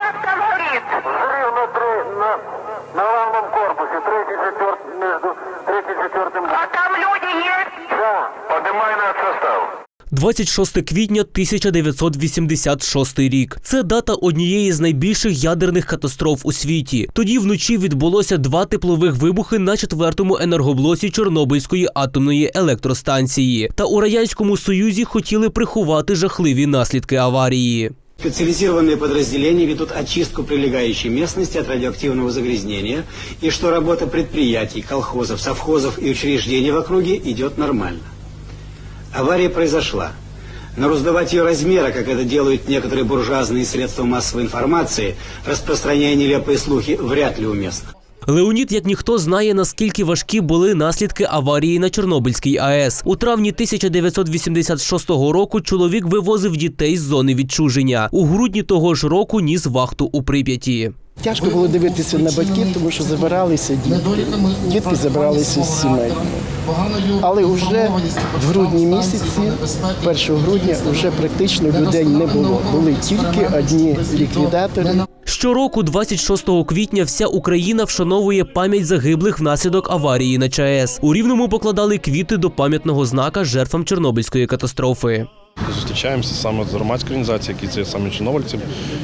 Там горит. Взрыв на, три, на, на главном корпусе, третий, четвертый, между третьим и четвертым. А там люди есть? Да, поднимай на состав. 26 квітня 1986 рік. Це дата однієї з найбільших ядерних катастроф у світі. Тоді вночі відбулося два теплових вибухи на четвертому енергоблоці Чорнобильської атомної електростанції. Та у радянському союзі хотіли приховати жахливі наслідки аварії. Специализированные подразделения ведут очистку прилегающей местности от радиоактивного загрязнения и что работа предприятий, колхозов, совхозов и учреждений в округе идет нормально. Авария произошла. Но раздавать ее размера, как это делают некоторые буржуазные средства массовой информации, распространяя нелепые слухи, вряд ли уместно. Леонід, як ніхто, знає, наскільки важкі були наслідки аварії на Чорнобильській АЕС. У травні 1986 року чоловік вивозив дітей з зони відчуження. У грудні того ж року ніс вахту у Прип'яті. Тяжко було дивитися на батьків, тому що забиралися дітки. Дітки забиралися з сімей. Але вже в грудні місяці, 1 грудня, вже практично людей не було. Були тільки одні ліквідатори. Щороку, 26 квітня, вся Україна вшановує пам'ять загиблих внаслідок аварії на ЧАЕС. У Рівному покладали квіти до пам'ятного знака жертвам Чорнобильської катастрофи. Зустрічаємося саме з громадською організацією, які це саме чорнобильці.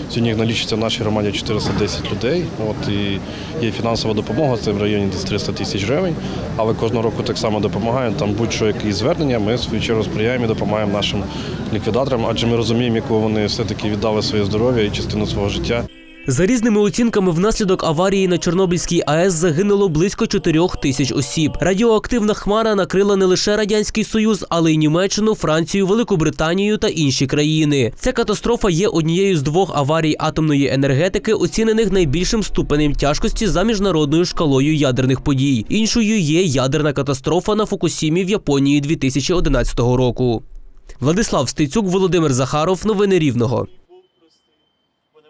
Сьогодні їх налічиться в нашій громаді 410 людей. От і є фінансова допомога, це в районі десь 300 тисяч гривень. Але кожного року так само допомагаємо. Там будь-що які звернення, ми свою чергу сприяємо і допомагаємо нашим ліквідаторам, адже ми розуміємо, яку вони все-таки віддали своє здоров'я і частину свого життя. За різними оцінками, внаслідок аварії на Чорнобильській АЕС загинуло близько 4 тисяч осіб. Радіоактивна хмара накрила не лише радянський союз, але й Німеччину, Францію, Велику Британію та інші країни. Ця катастрофа є однією з двох аварій атомної енергетики, оцінених найбільшим ступенем тяжкості за міжнародною шкалою ядерних подій. Іншою є ядерна катастрофа на Фукусімі в Японії 2011 року. Владислав Стецюк, Володимир Захаров. Новини Рівного.